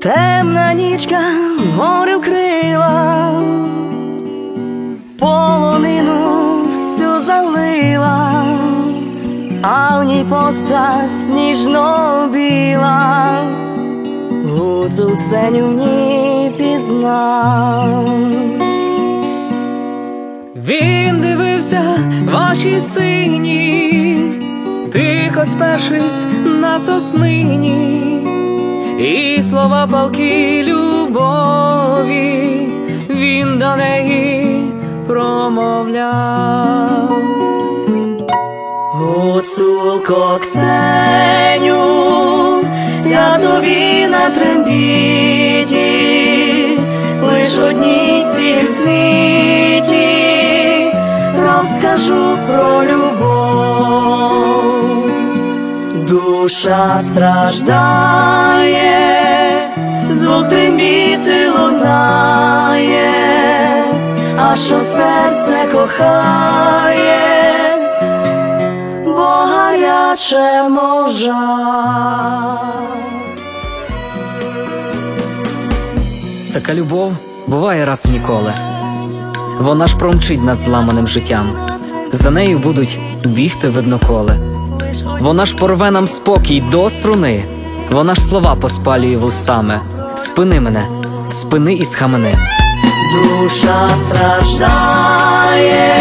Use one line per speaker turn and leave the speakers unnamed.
Темна нічка море вкрила, полонину всю залила, а в ній поста сніжно біла, гуцул Ксеню в ній пізнав. Він дивився ваші сині, тихо спершись на соснині, і слова палки любові він до неї промовляв. Гуцулко Ксеню, я тобі на трембіті, лиш одній ціль в світі, розкажу про любов. Душа страждає, звук трембіти лунає, а що серце кохає, бо гаряче можа.
Така любов буває раз в ніколи. Вона ж промчить над зламаним життям. За нею будуть бігти видноколи. Вона ж порве нам спокій до струни. Вона ж слова поспалює вустами. Спини мене, спини і схамени.
Душа страждає,